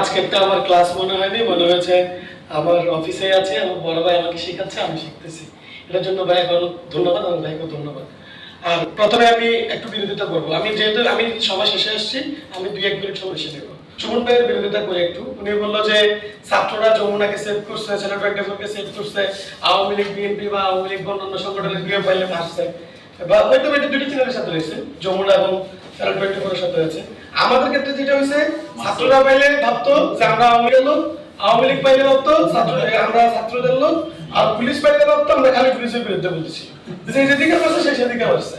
আজকেরটা আমার ক্লাস মনে হয়নি, মনে হয়েছে আমার অফিসে আছে, আমার বড় ভাই আমাকে শেখাচ্ছে, আমি শিখতেছি। এটার জন্য অনেক ধন্যবাদ, আমার ভাইকে ধন্যবাদ। আর প্রথমে আমি একটু বিরোধিতা করব। আমি যেহেতু, আমি শেষে আসছি, আমি দুই এক মিনিট সুমন ভাইয়ের বিরোধিতা একটু। উনি বলল যে, ছাত্ররা যমুনাকে সেভ করছে সেভ করছে, আওয়ামী লীগ বিএনপি বা আওয়ামী লীগ অন্যান্য সংগঠনের মারছে। বা হয়তো দুটি চ্যানেলের সাথে রয়েছে যমুনা এবং সাথে রয়েছে আমাদের ক্ষেত্রে যেটা হয়েছে ছাত্ররা পাইলে ভাবতো যে আমরা আওয়ামী লীগের লোক আওয়ামী লীগ পাইলে ভাবতো ছাত্র আমরা ছাত্রদের লোক আর পুলিশ পাইলে ভাবতো আমরা খালি পুলিশের বিরুদ্ধে বলতেছি। যে যেদিকে বসে সেই সেদিকে বসছে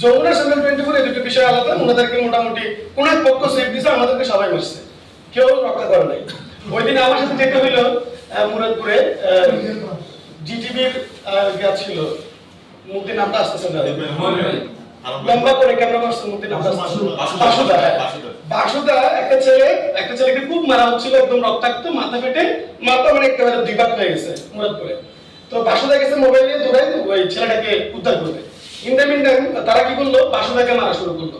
যমুনা চ্যানেল টোয়েন্টি ফোর এই দুটো বিষয় আলাদা ওনাদেরকে মোটামুটি কোন এক পক্ষ সেফ দিছে আমাদেরকে সবাই মারছে। কেউ রক্ষা করে নাই। ওই দিন আমার সাথে যেতে হইল মুরাদপুরে জিটিভির ছিল। মুক্তি নামটা আসতেছে না। লম্বা করে ক্যামেরা করছে মুক্তি নামটা আসতেছে না। বাসুদা। একটা ছেলে একটা ছেলেকে খুব মারা হচ্ছিল একদম রক্তাক্ত মাথা ফেটে মাথা মানে একেবারে দুই ভাগ হয়ে গেছে মুরাদপুরে তো বাসুদা গেছে মোবাইল নিয়ে দৌড়াই ওই ছেলেটাকে উদ্ধার করতে। ইন দ্য মিন তারা কি করল? বাসুদাকে মারা শুরু করল।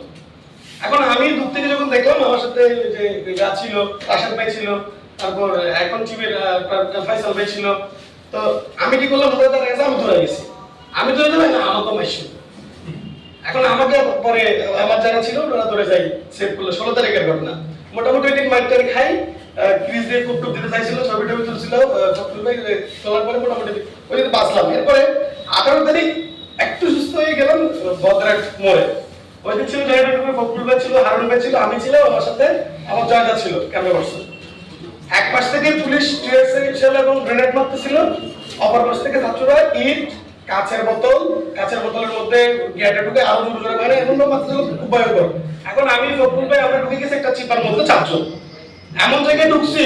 এখন আমি দূর থেকে যখন দেখলাম আমার সাথে যে গা ছিল রাশেদ ভাই ছিল তারপর এখন চিবির ফাইসাল ভাই ছিল। তো আমি কি করলাম? ওদের তার আমি ধরে গেছি। আমি ধরে যাবে না আমাকে মাইছিল এখন আমাকে পরে আমার যারা ছিল ওরা ধরে যাই সেভ করল। ষোলো তারিখের ঘটনা। মোটামুটি ওই দিন মাইকটারি খাই ক্রিজ দিয়ে কুপ টুপ দিতে চাইছিল, ছবি টবি তুলছিল তোলার পরে মোটামুটি ওই বাঁচলাম। এরপরে আঠারো তারিখ একটু সুস্থ হয়ে গেলাম বদরাট মোড়ে। ওই দিন ছিল জয়নাটুকুর ফখরুল ভাই ছিল, হারুন ভাই ছিল, আমি ছিলাম, আমার সাথে আমার জয়দা ছিল, ক্যামেরা পার্সন এক পাশ থেকে পুলিশ টিয়ার সেল এবং গ্রেনেড মারতেছিল। অপর পাশ থেকে ছাত্ররা ইট কাঁচের বোতল, কাঁচের বোতলের মধ্যে গেটে ঢুকে আরও জোরে জোরে মানে এমন মারতেছিল খুব ভয়ঙ্কর। এখন আমি ফখরুল ভাই আমরা ঢুকে গেছি, একটা চিপার মধ্যে চারজন এমন জায়গায় ঢুকছি,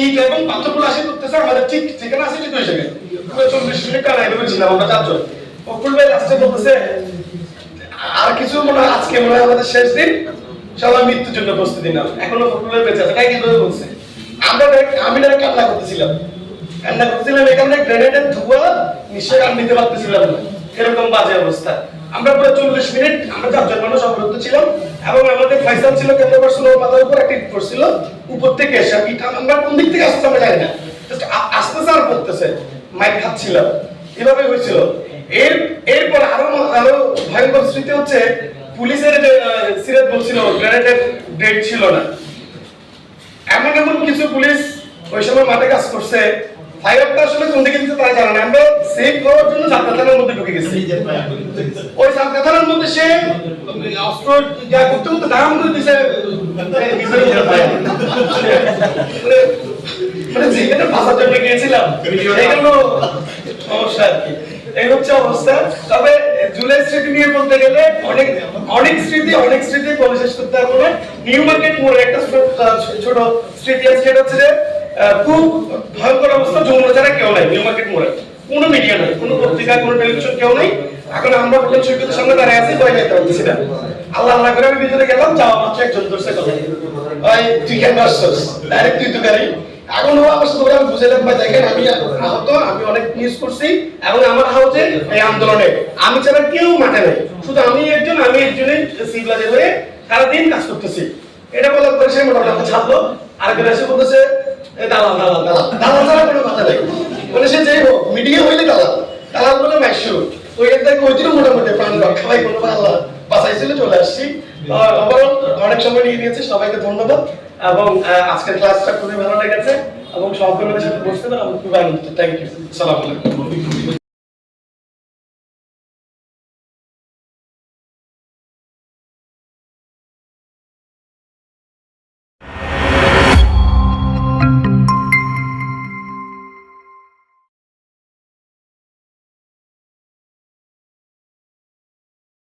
ইট এবং পাথরগুলো আসে করতেছে আমাদের ঠিক যেখানে আছে ঠিক জায়গায়। পুরো চল্লিশ মিনিট কানাই ঢুকেছিলাম আমরা চারজন ফখরুল ভাই লাস্টে বলতেছে, আর কিছু মনে হয়, আজকে মনে হয় আমাদের শেষ দিন। সবাই মৃত্যুর জন্য প্রস্তুতি নাও। এখনও ফখরুলের বেঁচে আছে, তাই কীভাবে বলছে। আমরা আমি না কান্না করতেছিলাম। কান্না করতেছিলাম, এখানে গ্রেনেডের ধোঁয়া নিশ্চয় নিতে পারতেছিলাম না। এরকম বাজে অবস্থা। আমরা পুরো চল্লিশ মিনিট আমরা চারজন মানুষ অবরুদ্ধ ছিলাম এবং আমাদের ফাইসাল ছিল ক্যামেরা পার্সন মাথার উপর একটা পড়ছিল উপর থেকে এসে আমরা কোন দিক থেকে আসছে আমরা জানি না। Just আ- আসতেছে আর পড়তেছে মাইক খাচ্ছিলাম এভাবে হয়েছিল? এর এরপর আরও আরও ভয়ঙ্কর স্মৃতি হচ্ছে পুলিশের যে আহ, বলছিল গ্রেনেডের ডেট ছিল না। এমন এমন কিছু পুলিশ ওই সময় মাঠে কাজ করছে ফায়ারটা আসলে কোন দিকে দিতে তারা জানে না। আমরা সেফ হওয়ার জন্য জানতা মধ্যে ঢুকে গেছি। ওই জানতা মধ্যে সে অস্ত্র যা করতে করতে দাম করে দিছে এই নিজের নিজের পায়ে। মানে মানে যেখানে বাঁচার জন্য গিয়েছিলাম এগুলো সমস্যা আর কি। এই হচ্ছে অবস্থা। তবে জুলাই স্মৃতি নিয়ে বলতে গেলে অনেক অনেক স্মৃতি অনেক স্মৃতি বলে শেষ করতে পারব না নিউ মার্কেট মোড়ে একটা ছোট ছোট স্মৃতি আছে সেটা হচ্ছে যে খুব ভয়ঙ্কর অবস্থা। কেউ নাই, নিউ মার্কেট মোড়ে। কোনো মিডিয়া নাই, কোনো পত্রিকা, কোনো টেলিভিশন কেউ নাই। এখন আমরা হোটেল সৈকতের সামনে দাঁড়িয়ে আছি, ভয় যেতে পারতেছি না। আল্লাহ আল্লাহ করে আমি ভিতরে গেলাম যাওয়া মাত্র একজন ধরছে ওই তুই কেন আসছস ডাইরেক্ট তুই তো গাড়ি। এখন ও আমার সাথে আমি বুঝাইলাম, ভাই, দেখেন, আমি আহত, আমি অনেক মিস করছি। এবং আমার হাউজে এই আন্দোলনে। আমি ছাড়া কেউ মাঠে নেই। শুধু আমি একজন, আমি একজনই সিভিলাজে হয়ে সারাদিন কাজ করতেছি। এটা বলার পরে সে মোটামুটি ছাড়লো। আরেকজন এসে বলতেছে "এ চলে আসছি। অনেক সময় নিয়ে সবাইকে ধন্যবাদ। এবং আজকের ক্লাসটা খুবই ভালো লেগেছে। এবং সাথে বসতে পারে খুব খুবই আনন্দিত। থ্যাংক ইউ সালাম আলাইকুম।